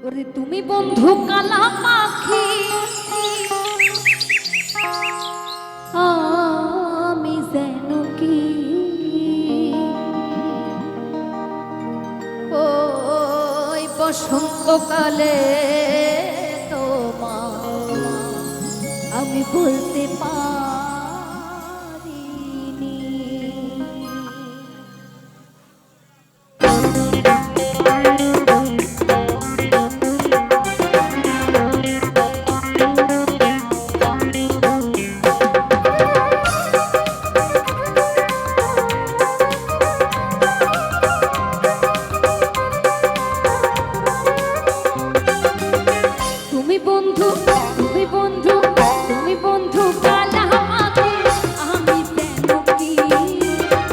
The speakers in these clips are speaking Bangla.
ওরে তুমি বন্ধু কালা পাখি আমি যেন কি? ওই বসন্তকালে তোমার আমি বলতে পার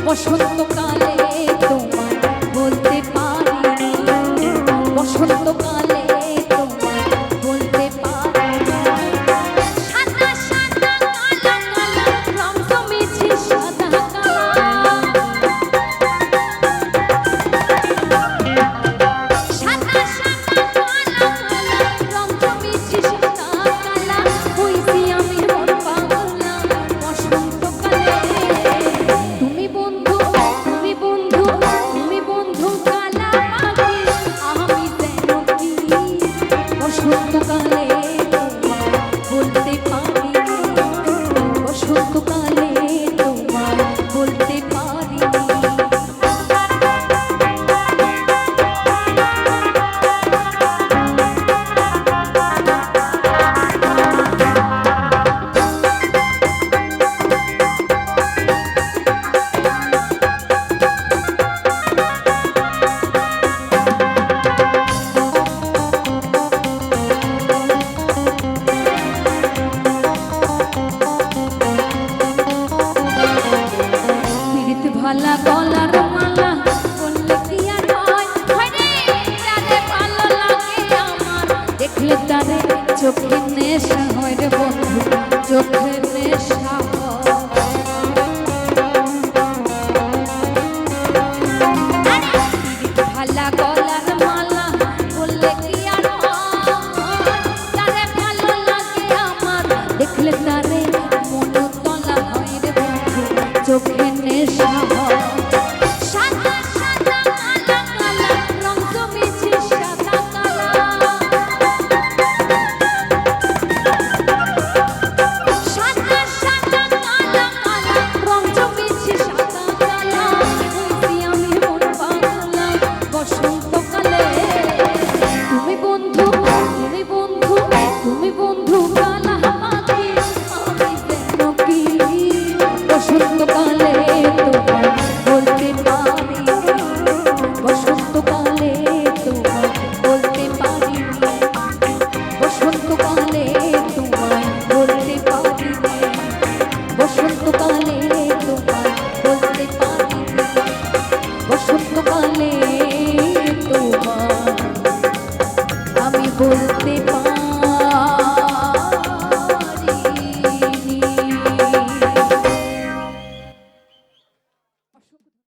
বসন্তকাল চোখে নেশা বসন্তকালে তোমার বলতে পারি বসন্তকালে তোমার বলতে পারি বসন্তকালে তোমার বলতে পারি বসন্তকালে তোমার বলতে পারি বসন্তকালে তোমার আমি বলতে